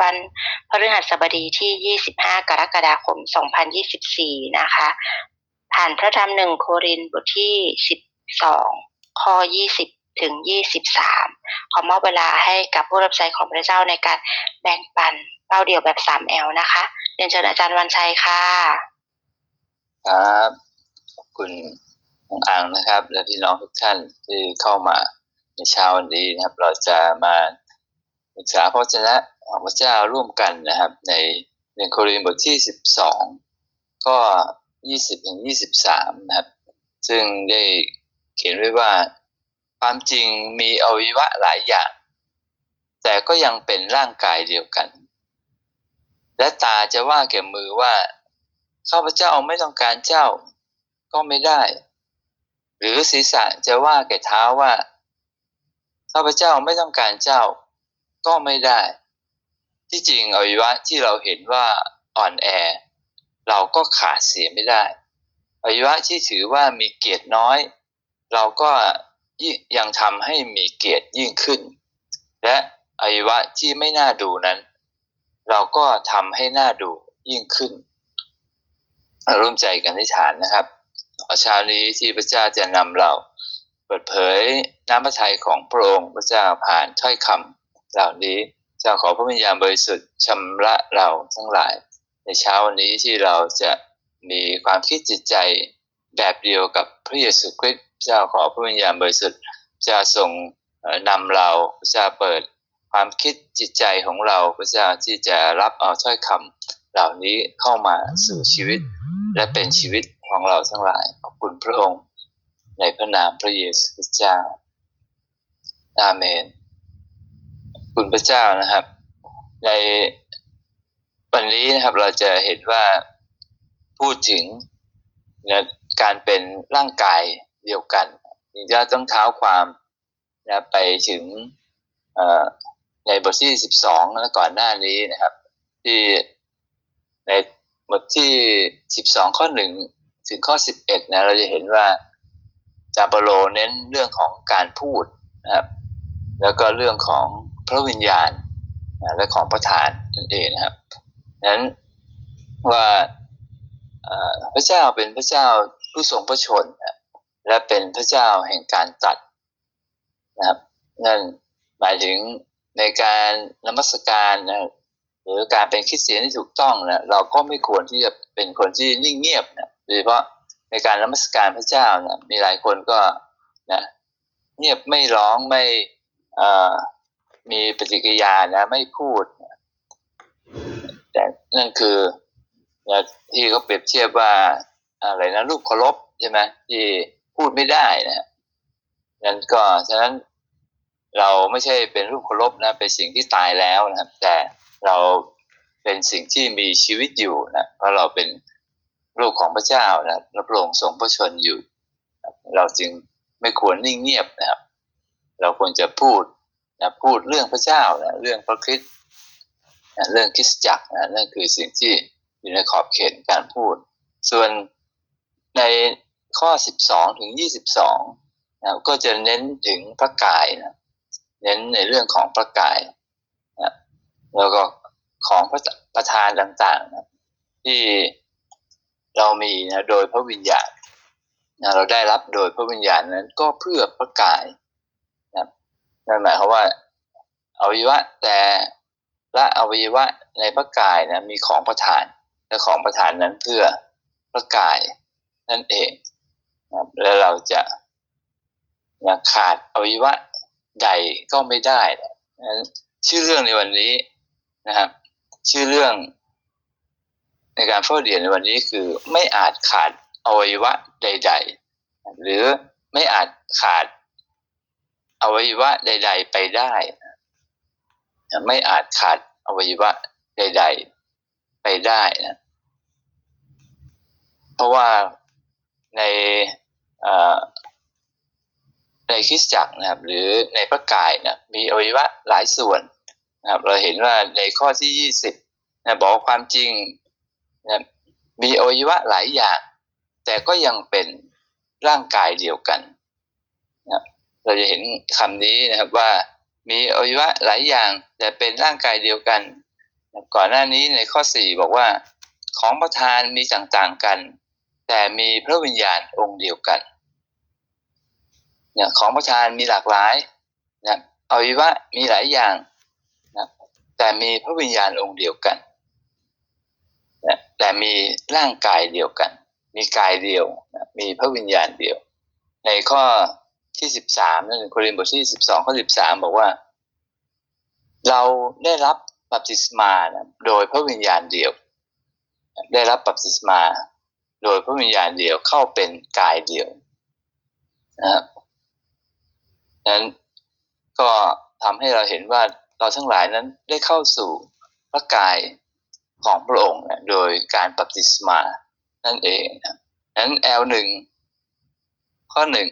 วันพฤหัสบดีที่ 25 กรกฎาคม 2024 นะคะ ผ่านพระธรรมหนึ่งโครินบทที่ 12 ข้อ 20 ถึง 23 ขอมอบเวลาให้กับผู้รับใช้ของพระเจ้าในการแบ่งปันเป้าเดี่ยวแบบ 3L นะคะ เรียนเชิญอาจารย์วันชัยค่ะ ครับขอบคุณองอังนะครับ และพี่น้องทุกท่านที่เข้ามาในเช้าวันนี้นะครับ เราจะมาศึกษาพระวจนะ ของพระเจ้าร่วมกันนะครับ ในหนึ่งโครินธ์บทที่สิบสองก็ยี่สิบถึงยี่สิบสามนะครับ ซึ่งได้เขียนไว้ว่าความจริงมีอวัยวะหลายอย่าง แต่ก็ยังเป็นร่างกายเดียวกัน และตาจะว่าแก่มือว่าข้าพเจ้าไม่ต้องการเจ้าก็ไม่ได้ หรือศีรษะจะว่าแก่เท้าว่าข้าพเจ้าไม่ต้องการเจ้าก็ไม่ได้ ที่จริงอวัยวะที่เราเห็นว่าอ่อนแอ เราก็ขาดเสียไม่ได้อวัยวะที่ถือว่ามีเกียรติน้อย เราก็ยังทำให้มีเกียรติยิ่งขึ้น และอวัยวะที่ไม่น่าดูนั้น เราก็ทำให้น่าดูยิ่งขึ้นร่วมใจกันที่ฐานนะครับเช้านี้ที่พระเจ้าจะนำเรา เปิดเผยน้ำพระทัยของพระองค์พระเจ้าผ่านถ้อยคำเหล่านี้ จ้าขอพระวิญญาณบริสุทธิ์ชำระเราทั้งหลาย ในเช้าวันนี้ที่เราจะมีความคิดจิตใจแบบเดียวกับพระเยซูคริสต์เจ้าขอพระวิญญาณบริสุทธิ์จะทรงนำเราพระเจ้าเปิดความคิดจิตใจของเราพระเจ้าที่จะรับเอาถ้อยคำเหล่านี้เข้ามาสู่ชีวิต และเป็นชีวิตของเราทั้งหลายขอบคุณพระองค์ ในพระนามพระเยซูคริสต์เจ้าอาเมน คุณพระเจ้านะครับ ในวันนี้นะครับเราจะเห็นว่าพูดถึงนะการเป็นร่างกายเดียวกันจะต้องเท้าความนะไปถึงในบทที่สิบสองและก่อนหน้านี้นะครับ ที่ในบทที่สิบสองข้อหนึ่งถึงข้อสิบเอ็ดนะเราจะเห็นว่าจาปโลเน้นเรื่องของการพูดนะครับ แล้วก็เรื่องของ พระวิญญาณและของประธานนั่นเองนะครับนั้นว่าพระเจ้าเป็นพระเจ้าผู้ทรงพระชน และเป็นพระเจ้าแห่งการตัดนะครับนั่นหมายถึงในการนมัสการนะหรือการเป็นคริสเตียนที่ถูกต้องนะเราก็ไม่ควรที่จะเป็นคนที่นิ่งเงียบนะโดยเฉพาะในการนมัสการพระเจ้านะมีหลายคนก็นะเงียบไม่ร้องไม่ มีปฏิกิริยานะ ไม่พูด แต่นั่นคือที่เขาเปรียบเทียบว่าอะไรนะรูปเคารพใช่ไหมที่พูดไม่ได้นะนั่นก็ฉะนั้นเราไม่ใช่เป็นรูปเคารพนะ เป็นสิ่งที่ตายแล้วนะครับ แต่เราเป็นสิ่งที่มีชีวิตอยู่นะเพราะเราเป็นลูกของพระเจ้านะรับรองทรงพระชนอยู่ เราจึงไม่ควรนิ่งเงียบนะครับ เราควรจะพูด นะพูดเรื่องพระเจ้านะเรื่องพระคริสต์นะเรื่องคริสตจักรนะนั่นคือสิ่งที่อยู่ในขอบเขตการพูด ส่วนในข้อ 12 ถึง 22นะก็จะเน้นถึงพระกายนะเน้นในเรื่องของพระกายนะแล้วก็ของพระประธานต่างๆนะที่เรามีนะโดยพระวิญญาณนะเราได้รับโดยพระวิญญาณนั้นก็เพื่อพระกาย นั่นหมายความว่าอวัยวะแต่ละอวัยวะในพระกายนะมีของประธานและของประธานนั้นเพื่อพระกายนั่นเองนะแล้วเราจะนะขาดอวัยวะใดก็ไม่ได้นะชื่อเรื่องในวันนี้นะครับ ชื่อเรื่องในการเฝ้าเรียนในวันนี้คือไม่อาจขาดอวัยวะใด ๆ หรือไม่อาจขาด อวัยวะใด ๆ ไปได้ ไม่อาจขาดอวัยวะใด ๆ ไปได้นะเพราะว่าในในคริสตจักรนะครับ หรือในพระกายนะมีอวัยวะหลายส่วนนะครับ เราเห็นว่าในข้อที่ยี่สิบนะบอกความจริงนะมีอวัยวะหลายอย่าง แต่ก็ยังเป็นร่างกายเดียวกันนะ เราจะเห็นคำนี้นะครับว่ามีอวัยวะหลายอย่างแต่เป็นร่างกายเดียวกัน ก่อนหน้านี้ในข้อสี่บอกว่า ของประทานมีต่างๆกัน แต่มีพระวิญญาณองค์เดียวกันเนี่ยของประทานมีหลากหลายนะอวัยวะมีหลายอย่างนะแต่มีพระวิญญาณองค์เดียวกันนะแต่มีร่างกายเดียวกัน มีกายเดียวนะมีพระวิญญาณเดียว ในข้อ ที่สิบสามนั่นโครินธ์บทที่สิบสองข้อสิบสามบอกว่า เราได้รับบัพติศมานะโดยพระวิญญาณเดียว ได้รับบัพติศมา โดยพระวิญญาณเดียวเข้าเป็นกายเดียวนะครับนั้นก็ทำให้เราเห็นว่าเราทั้งหลายนั้นได้เข้าสู่พระกายของพระองค์นะโดยการบัพติศมานั่นเองนะนั้น L หนึ่งข้อหนึ่ง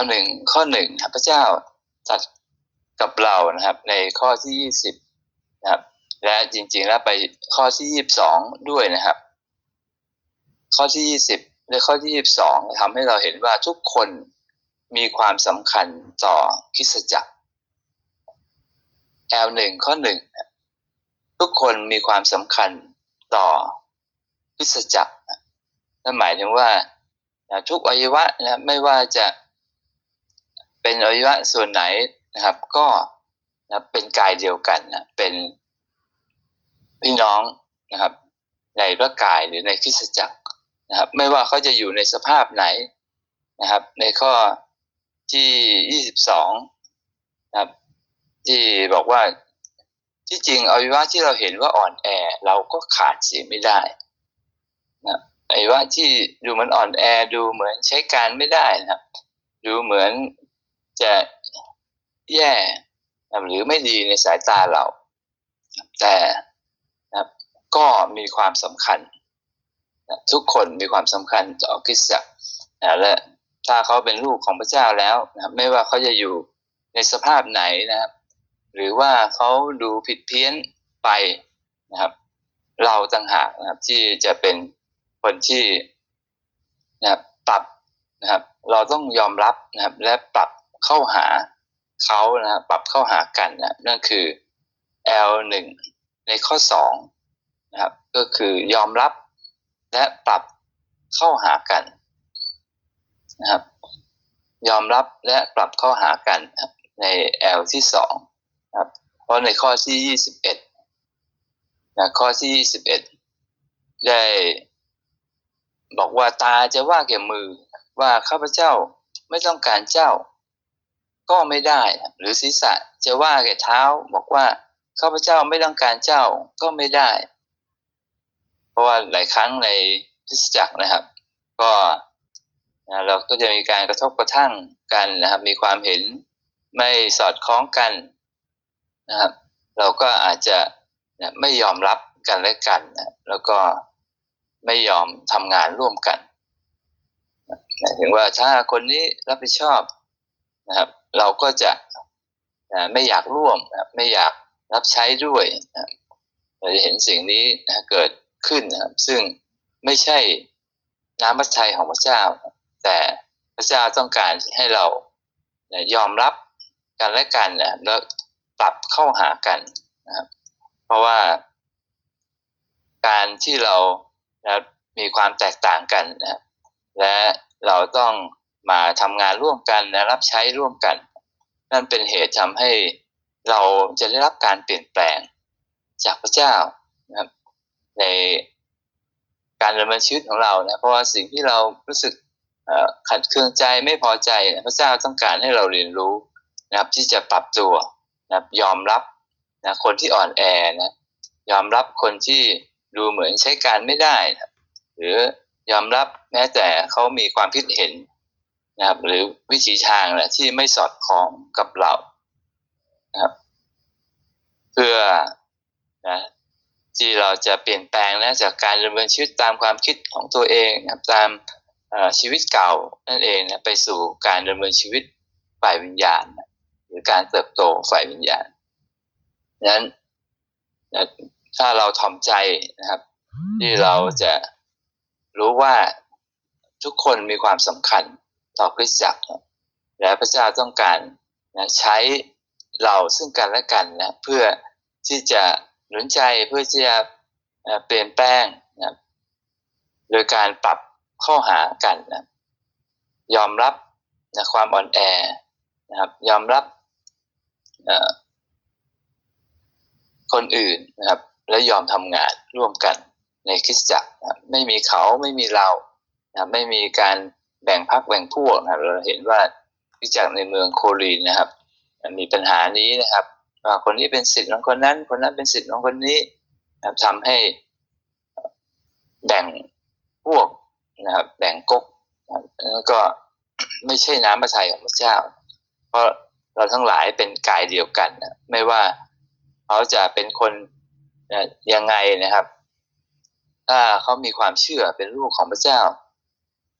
L หนึ่งข้อหนึ่งพระเจ้าตัดกับเรานะครับ ในข้อที่ยี่สิบนะครับ และจริงๆแล้วไปข้อที่ยี่สิบสองด้วยนะครับ ข้อที่ยี่สิบและข้อที่ยี่สิบสองทำให้เราเห็นว่าทุกคนมีความสำคัญต่อคิสจักร L หนึ่งข้อหนึ่งทุกคนมีความสำคัญต่อคิสจักรนั่นหมายถึงว่าทุกอวัยวะนะไม่ว่าจะ เป็นอวัยวะส่วนไหนนะครับ ก็นะเป็นกายเดียวกันนะเป็นพี่น้องนะครับ ในพระกายหรือในคิสจักรนะครับ ไม่ว่าเขาจะอยู่ในสภาพไหนนะครับ ในข้อที่ยี่สิบสองนะครับ ที่บอกว่าที่จริงอวัยวะที่เราเห็นว่าอ่อนแอ เราก็ขาดเสียไม่ได้นะอวัยวะที่ดูเหมือนอ่อนแอดูเหมือนใช้การไม่ได้นะครับ ดูเหมือน จะแย่หรือไม่ดีในสายตาเรา แต่ก็มีความสำคัญ ทุกคนมีความสำคัญต่อคริสตจักรและถ้าเขาเป็นลูกของพระเจ้าแล้วนะไม่ว่าเขาจะอยู่ในสภาพไหนนะครับ หรือว่าเขาดูผิดเพี้ยนไปนะครับ เราต่างหากนะครับ ที่จะเป็นคนที่นะครับปรับนะครับ เราต้องยอมรับนะครับ และปรับ เข้าหาเขานะครับปรับเข้าหากันนะนั่นคือ L หนึ่งในข้อสองนะครับก็คือยอมรับและปรับเข้าหากันนะครับยอมรับและปรับเข้าหากันใน L ที่สองนะครับเพราะในข้อที่ยี่สิบเอ็ดนะข้อที่ยี่สิบเอ็ดได้บอกว่าตาจะว่าแก่มือว่าข้าพเจ้าไม่ต้องการเจ้า ก็ไม่ได้ หรือศีรษะจะว่าแก่เท้าบอกว่าข้าพเจ้าไม่ต้องการเจ้าก็ไม่ได้ เพราะว่าหลายครั้งในคริสจักรนะครับ ก็เราก็จะมีการกระทบกระทั่งกันนะครับ มีความเห็นไม่สอดคล้องกันนะครับ เราก็อาจจะนะไม่ยอมรับกันและกันนะแล้วก็ไม่ยอมทำงานร่วมกันหมายถึงว่าถ้าคนนี้รับผิดชอบ นะครับ เราก็จะนะไม่อยากร่วมนะไม่อยากรับใช้ด้วยนะเราจะเห็นสิ่งนี้นะเกิดขึ้นนะครับ ซึ่งไม่ใช่น้ำพระทัยของพระเจ้า แต่พระเจ้าต้องการให้เรานะยอมรับกันและกันนะแล้วปรับเข้าหากันนะครับเพราะว่าการที่เรานะมีความแตกต่างกันนะและเราต้อง มาทำงานร่วมกันและรับใช้ร่วมกัน นั่นเป็นเหตุทำให้เราจะได้รับการเปลี่ยนแปลงจากพระเจ้านะครับ ในการดำเนินชีวิตของเรานะเพราะว่าสิ่งที่เรารู้สึกขัดเคืองใจไม่พอใจนะพระเจ้าต้องการให้เราเรียนรู้นะครับ ที่จะปรับตัวนะครับยอมรับนะคนที่อ่อนแอนะยอมรับคนที่ดูเหมือนใช้การไม่ได้นะหรือยอมรับแม้แต่เขามีความคิดเห็น นะครับ หรือวิถีทางนะที่ไม่สอดคล้องกับเรานะครับ เพื่อนะที่เราจะเปลี่ยนแปลงนะจากการดำเนินชีวิตตามความคิดของตัวเองนะครับตามชีวิตเก่านั่นเองนะไปสู่การดำเนินชีวิตฝ่ายวิญญาณนะหรือการเติบโตฝ่ายวิญญาณนั้นนะถ้าเราทอมใจนะครับ ที่เราจะรู้ว่าทุกคนมีความสำคัญ ต่อคริสตจักร และพระเจ้าต้องการนะใช้เราซึ่งกันและกันนะเพื่อที่จะหนุนใจเพื่อที่จะเอ่อเปลี่ยนแปลงนะโดยการปรับเข้าหากันนะยอมรับนะความอ่อนแอนะครับยอมรับคนอื่นนะครับ และยอมทำงานร่วมกันในคริสตจักรนะไม่มีเขาไม่มีเรานะไม่มีการ แบ่งพรรคแบ่งพวกนะครับ เราเห็นว่าคริสตจักรในเมืองโคลีนนะครับ มีปัญหานี้นะครับว่าคนนี้เป็นสิทธิ์ของคนนั้น คนนั้นเป็นสิทธิ์ของคนนี้นะครับทำให้แบ่งพวกนะครับ แบ่งก๊กนะแล้วก็ไม่ใช่น้ำพระทัยของพระเจ้า เพราะเราทั้งหลายเป็นกายเดียวกันนะไม่ว่าเขาจะเป็นคนนะยังไงนะครับ ถ้าเขามีความเชื่อเป็นลูกของพระเจ้า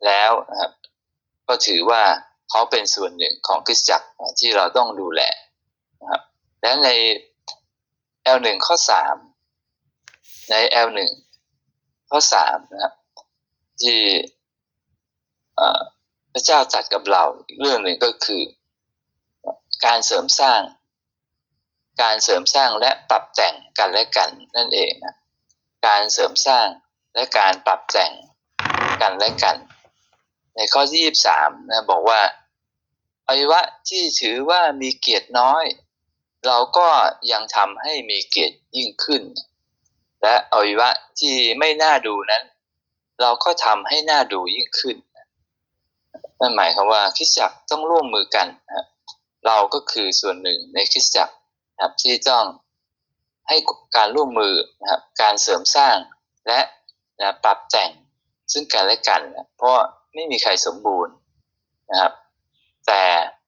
แล้วนะครับ ก็ถือว่าเขาเป็นส่วนหนึ่งของคริสตจักรที่เราต้องดูแลนะครับ และใน L1 ข้อ 3 ใน L1 ข้อ 3 นะครับ ที่พระเจ้าจัดกับเราอีกเรื่องหนึ่งก็คือ การเสริมสร้าง การเสริมสร้างและปรับแต่งกันและกันนั่นเองนะการเสริมสร้างและการปรับแต่งกันและกัน ในข้อที่ยี่สามนะบอกว่าอวัยวะที่ถือว่ามีเกียรติน้อย เราก็ยังทำให้มีเกียรติยิ่งขึ้น และอวัยวะที่ไม่น่าดูนั้น เราก็ทำให้น่าดูยิ่งขึ้นนั่นหมายความว่าคริสตจักต้องร่วมมือกันนะเราก็คือส่วนหนึ่งในคริสตจักนะครับที่ต้องให้การร่วมมือนะครับการเสริมสร้างและนะปรับแต่งซึ่งกันและกันนะเพราะ ไม่มีใครสมบูรณ์นะครับ แต่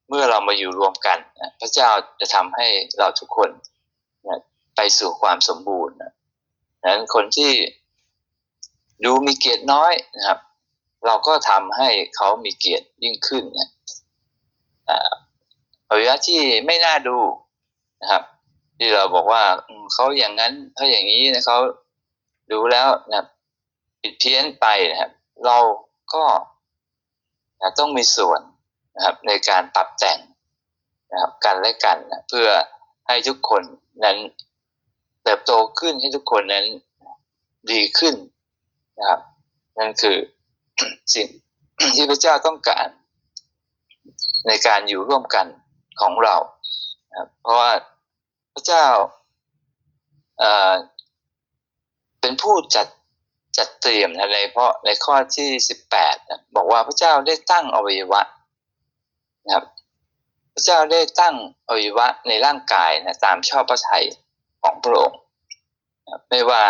เมื่อเรามาอยู่รวมกันพระเจ้าจะทำให้เราทุกคนนะไปสู่ความสมบูรณ์นะนั้นคนที่ดูมีเกียรติน้อยนะครับ เราก็ทำให้เขามีเกียรติยิ่งขึ้นนะอาวัยวะที่ไม่น่าดูนะครับ ที่เราบอกว่าเขาอย่างนั้นเขาอย่างนี้นะเขาดูแล้วนะผิดเพี้ยนไปนะครับ เราก็ นะต้องมีส่วนนะครับในการปรับแต่งนะครับกันและกันนะเพื่อให้ทุกคนนั้นเติบโตขึ้นให้ทุกคนนั้นดีขึ้นนะครับนั่นคือสิ่งที่พระเจ้าต้องการ ในการอยู่ร่วมกันของเรานะครับเพราะว่าพระเจ้าเอ่อเป็นผู้จัด จัดเตรียมนะในเพราะในข้อที่สิบแปดบอกว่าพระเจ้าได้ตั้งอวัยวะนะครับ พระเจ้าได้ตั้งอวัยวะในร่างกายนะตามชอบพระทัยของพระองค์ไม่ว่า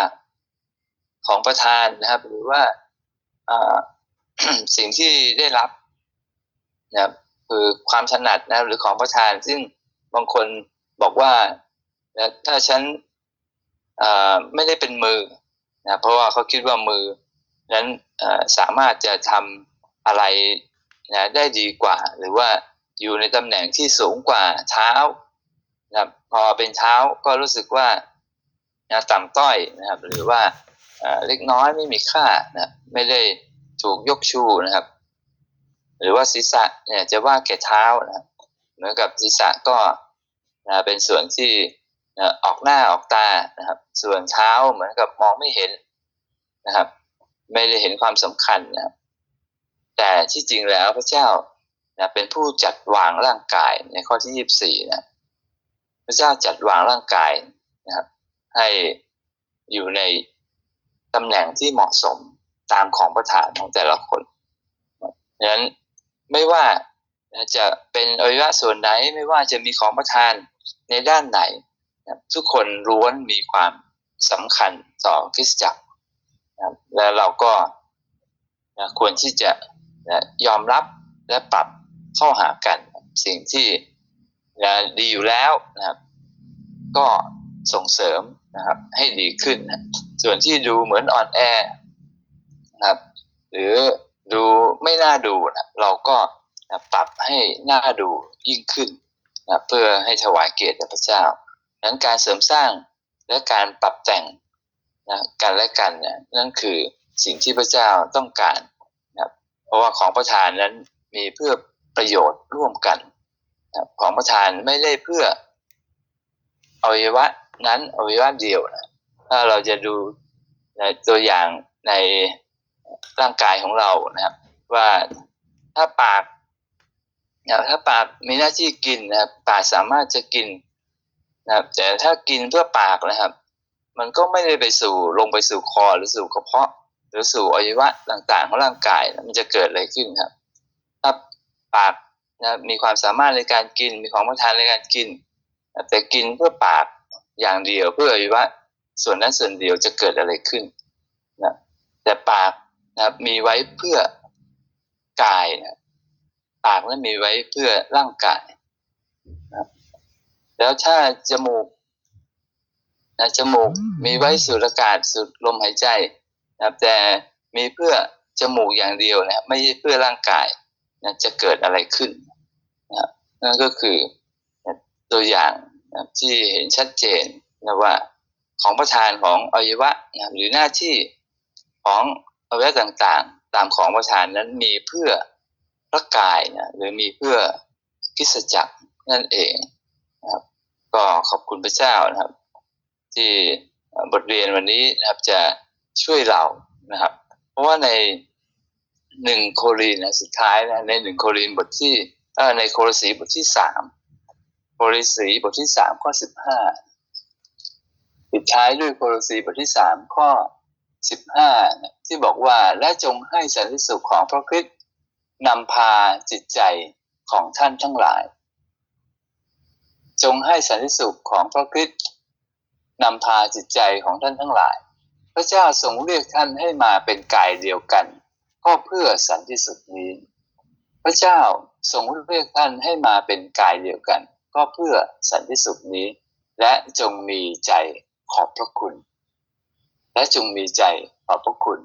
ของประธานนะครับ หรือว่าสิ่งที่ได้รับนะครับคือความถนัดนะครับหรือของประธาน ซึ่งบางคนบอกว่าถ้าฉันไม่ได้เป็นมือ นะเพราะว่าเขาคิดว่ามือนั้นสามารถจะทำอะไรนะได้ดีกว่า หรือว่าอยู่ในตำแหน่งที่สูงกว่าเท้านะครับพอเป็นเท้าก็รู้สึกว่านะต่ำต้อยนะครับหรือว่าเล็กน้อยไม่มีค่านะไม่ได้ถูกยกชูนะครับ หรือว่าศีรษะเนี่ยจะว่าแก่เท้านะครับเหมือนกับศีรษะก็นะเป็นส่วนที่ นะออกหน้าออกตานะครับ ส่วนเท้าเหมือนกับมองไม่เห็นนะครับ ไม่ได้เห็นความสำคัญนะครับแต่ที่จริงแล้วพระเจ้านะเป็นผู้จัดวางร่างกายในข้อที่ยี่สี่นะพระเจ้าจัดวางร่างกายนะครับ ให้อยู่ในตำแหน่งที่เหมาะสมตามของประธานของแต่ละคนดังนั้นไม่ว่าจะเป็นอวัยวะส่วนไหนไม่ว่าจะมีของประทานในด้านไหน ทุกคนล้วนมีความสำคัญต่อคริสตจักรและเราก็ควรที่จะยอมรับและปรับเข้าหากัน สิ่งที่ดีอยู่แล้วนะครับ ก็ส่งเสริมนะครับ ให้ดีขึ้นนะส่วนที่ดูเหมือนอ่อนแอนะครับ หรือดูไม่น่าดูนะเราก็ปรับให้น่าดูยิ่งขึ้นนะเพื่อให้ถวายเกียรติพระเจ้า นั้นการเสริมสร้างและการปรับแต่งนะกันและกันเนี่ยนั่นคือสิ่งที่พระเจ้าต้องการนะครับเพราะว่าของประทานนั้นมีเพื่อประโยชน์ร่วมกันนะของประทานไม่ได้เพื่ออวัยวะนั้นอวัยวะเดียวนะถ้าเราจะดูในตัวอย่างในร่างกายของเรานะครับ ว่าถ้าปากนะถ้าปากมีหน้าที่กินนะครับปากสามารถจะกิน นะครับ แต่ถ้ากินเพื่อปากนะครับ มันก็ไม่ได้ไปสู่ลงไปสู่คอหรือสู่กระเพาะ หรือสู่อวัยวะต่างๆของร่างกายมันจะเกิดอะไรขึ้นครับ ถ้าปากนะมีความสามารถในการกินมีของประทานในการกิน แต่กินเพื่อปากอย่างเดียวเพื่ออวัยวะส่วนนั้นส่วนเดียวจะเกิดอะไรขึ้นนะแต่ปากนะมีไว้เพื่อกายนะปากนั้นมีไว้เพื่อร่างกาย แล้วถ้าจมูกนะจมูกมีไว้สูดอากาศสูดลมหายใจนะครับ แต่มีเพื่อจมูกอย่างเดียวนะไม่ใช่เพื่อร่างกายนะจะเกิดอะไรขึ้นนะครับนั่นก็คือตัวอย่างนะที่เห็นชัดเจนนะว่าของประทานของอวัยวะนะหรือหน้าที่ของอวัยวะต่างๆ ตามของประทานนั้นมีเพื่อพระกายนะหรือมีเพื่อคริสตจักรนั่นเองนะครับ ก็ขอบคุณพระเจ้านะครับ ที่บทเรียนวันนี้นะครับจะช่วยเรานะครับ เพราะว่าในหนึ่งโครินนะสุดท้ายนะในหนึ่งโครินบทที่ในโครสีบทที่สามโครสีบทที่สามข้อสิบห้าปิดท้ายด้วยโครสีบทที่สามข้อสิบห้าที่บอกว่าและจงให้สันติสุขของพระคริสต์นำพาจิตใจของท่านทั้งหลาย จงให้สันติสุขของพระคริสต์นำพาจิตใจของท่านทั้งหลาย พระเจ้าทรงเรียกท่านให้มาเป็นกายเดียวกัน ก็เพื่อสันติสุขนี้ พระเจ้าทรงเรียกท่านให้มาเป็นกายเดียวกัน ก็เพื่อสันติสุขนี้ และจงมีใจขอบพระคุณ และจงมีใจขอบพระคุณ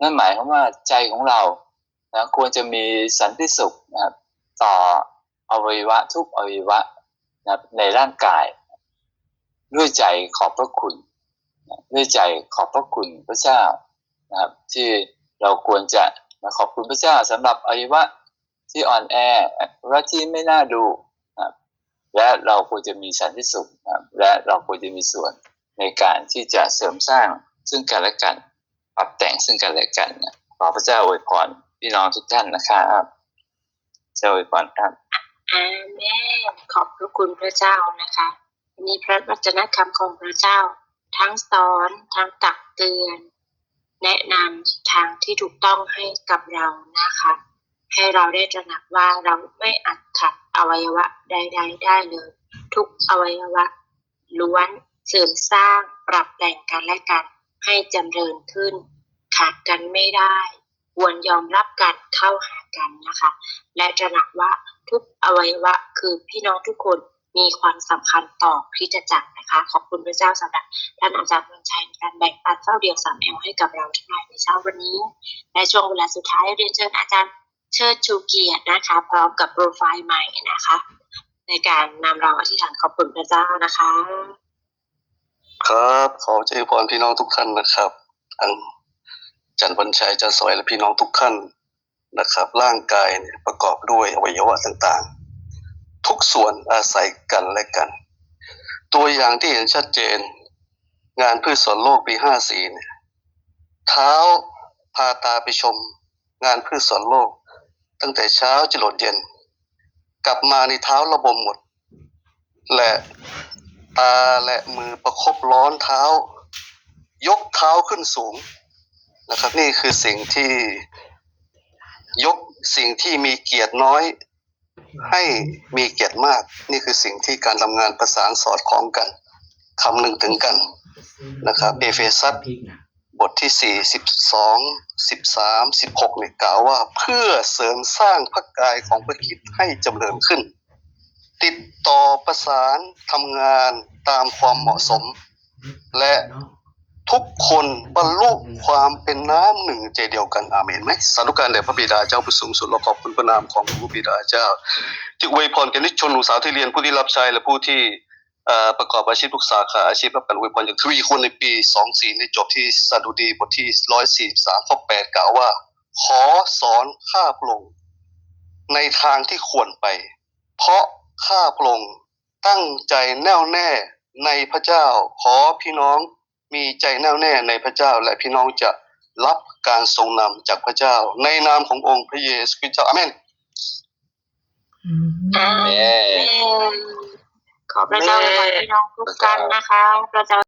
นั่นหมายความว่าใจของเรานะควรจะมีสันติสุขนะครับต่ออวัยวะทุกอวัยวะ นะครับในร่างกาย ด้วยใจขอบพระคุณนะด้วยใจขอบพระคุณพระเจ้านะครับ ที่เราควรจะมาขอบคุณพระเจ้าสำหรับอวัยวะที่อ่อนแออวัยวะที่ไม่น่าดูนะและเราควรจะมีสันติสุขนะและเราควรจะมีส่วนในการที่จะเสริมสร้างซึ่งกันและกัน ปรับแต่งซึ่งกันและกันนะขอพระเจ้าอวยพรพี่น้องทุกท่านนะครับเจ้าอวยพรครับ อาเมนขอบพระคุณพระเจ้านะคะมีพระวจนะคำของพระเจ้า ทั้งสอนทั้งตักเตือน แนะนำทางที่ถูกต้องให้กับเรานะคะ ให้เราได้ตระหนักว่าเราไม่อาจขัดอวัยวะใด ๆ ได้เลย ทุกอวัยวะ ล้วนเสริมสร้างปรับแต่งกันและกัน ให้จำเริญขึ้น ขาดกันไม่ได้ควรยอมรับกันเข้าหากันนะคะ และตระหนักว่า ทุกอวัยวะคือพี่น้องทุกคนมีความสำคัญต่อคริสตจักรนะคะ ขอบคุณพระเจ้าสำหรับท่านอาจารย์เมืองชัยในการแบ่งปันเฝ้าเดียวสามแอลให้กับเราทั้งหลายในเช้าวันนี้ในช่วงเวลาสุดท้ายเรียนเชิญอาจารย์เชิดชูเกียรตินะคะ พร้อมกับโปรไฟล์ใหม่นะคะ ในการนำเราอธิษฐานขอบคุณพระเจ้านะคะ ครับขอเจริญพรพี่น้องทุกท่านนะครับทั้งจันทร์บัญชัยจันทร์สวยและพี่น้องทุกท่าน นะครับ ร่างกายประกอบด้วยอวัยวะต่างๆ ทุกส่วนอาศัยกันและกัน ตัวอย่างที่เห็นชัดเจน งานพืชสวนโลกปีห้าสี่เนี่ยเท้าพาตาไปชม งานพืชสวนโลก ตั้งแต่เช้าจรดเย็น กลับมาในเท้าระบมหมด และตาและมือประคบร้อนเท้า ยกเท้าขึ้นสูงนะครับ นี่คือสิ่งที่ ยกสิ่งที่มีเกียรติน้อย ให้มีเกียรติมาก นี่คือสิ่งที่การทำงานประสานสอดคล้องกันคำหนึ่งถึงกันนะครับเอเฟซัสบทที่สี่สิบสองสิบสามสิบหกเนี่ยกล่าวว่าเพื่อเสริมสร้างพระกายของพระคิดให้จำเริญขึ้น ติดต่อประสานทำงานตามความเหมาะสม และ ทุกคนบรรลุความเป็นน้ำหนึ่งใจเดียวกันอาเมนไหมสาธุการแด่พระบิดาเจ้าผู้สูงสุดเราขอบคุณพระนามของพระบิดาเจ้า ที่อวยพรแก่นิชนหนูสาวที่เรียนผู้ที่รับใช้และผู้ที่ประกอบอาชีพทุกสาขาอาชีพรับการอวยพรอย่างทวีคูณในปี 24 ในจบที่สดุดีบทที่ 143 ข้อ 8 กล่าวว่า ขอสอนข้าพระองค์ในทางที่ควรไป เพราะข้าพระองค์ตั้งใจแน่วแน่ในพระเจ้าขอพี่น้อง มีใจแน่วแน่ในพระเจ้า และพี่น้องจะรับการทรงนำจากพระเจ้า ในนามขององค์พระเยซูคริสต์เจ้าอาเมนอาแม่เมนขอพระเจ้าอวยพรพี่น้องทุกท่านนะคะพระเจ้า